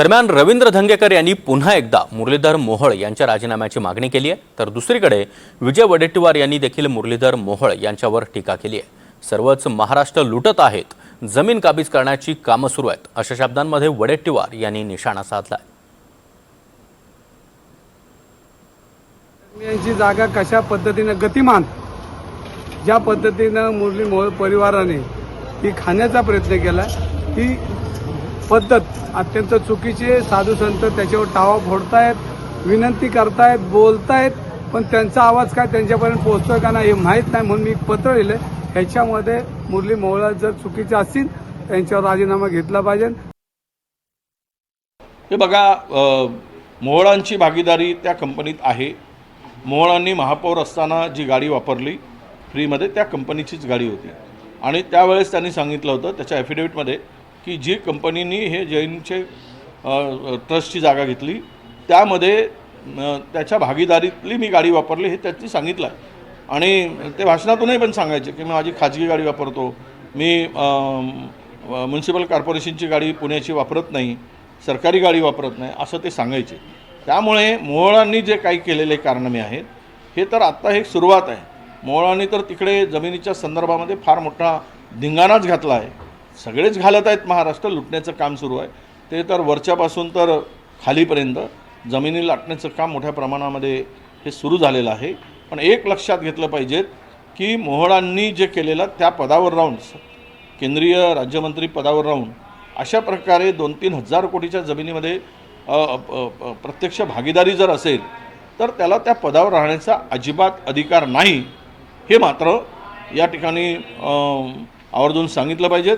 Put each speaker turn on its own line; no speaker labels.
दरम्यान रवींद्र धंगेकर यांनी पुन्हा एकदा मुरलीधर मोहोळ यांच्या राजीनाम्याची मागणी केली आहे. तर दुसरीकडे विजय वडेट्टीवार यांनी देखील मुरलीधर मोहोळ यांच्यावर टीका केली आहे. सर्वच महाराष्ट्र लुटत आहेत. जमीन काबीज करण्याची कामं सुरू आहेत. अशा शब्दांमध्ये वडेट्टीवार यांनी निशाणा साधला
यांची जागा कशा पद्धतीनं गतिमान ज्या पद्धतीनं मुरली मोहोळ परिवाराने ती खाण्याचा प्रयत्न केला ती पद्धत अत्यंत चुकीची आहे. साधू संत त्याच्यावर टावा फोडतायत विनंती करतायत बोलतायत पण त्यांचा आवाज काय त्यांच्यापर्यंत पोहोचतोय का नाही हे माहीत नाही म्हणून मी पत्र लिहिलं ह्याच्यामध्ये मुरली मोहळा जर चुकीचे असतील त्यांच्यावर राजीनामा घेतला पाहिजे.
हे बघा मोहळांची भागीदारी त्या कंपनीत आहे. मोहळांनी महापौर असताना जी गाडी वापरली फ्रीमध्ये त्या कंपनीचीच गाडी होती. आणि त्यावेळेस त्यांनी सांगितलं होतं त्याच्या ॲफिडेविटमध्ये की जी कंपनीनी हे जैनचे ट्रस्टची जागा घेतली त्यामध्ये त्याच्या भागीदारीतली मी गाडी वापरली हे त्यांनी सांगितलं. आहे आणि ते भाषणातूनही पण सांगायचे की मी माझी खाजगी गाडी वापरतो मी म्युन्सिपल कॉर्पोरेशनची गाडी पुण्याची वापरत नाही सरकारी गाडी वापरत नाही असं ते सांगायचे. त्यामुळे मोहळांनी जे काही केलेले कारनामे आहेत हे तर आत्ता हे सुरुवात आहे. मोहळांनी तर तिकडे जमिनीच्या संदर्भामध्ये फार मोठा धिंगाणाच घातला आहे. सगळेच घालत आहेत महाराष्ट्र लुटण्याचं काम सुरू आहे. ते तर वरच्यापासून तर खालीपर्यंत जमिनी लाटण्याचं काम मोठ्या प्रमाणामध्ये हे सुरू झालेलं आहे. पण एक लक्षात घेतलं पाहिजेत की मोहळांनी जे केलेलं त्या पदावर राहून केंद्रीय राज्यमंत्री पदावर राहून अशा प्रकारे दोन तीन हजार कोटीच्या जमिनीमध्ये प्रत्यक्ष भागीदारी जर असेल तर त्याला त्या पदावर राहण्याचा अजिबात अधिकार नाही. हे मात्र या ठिकाणी आवर्जून सांगितलं पाहिजेत.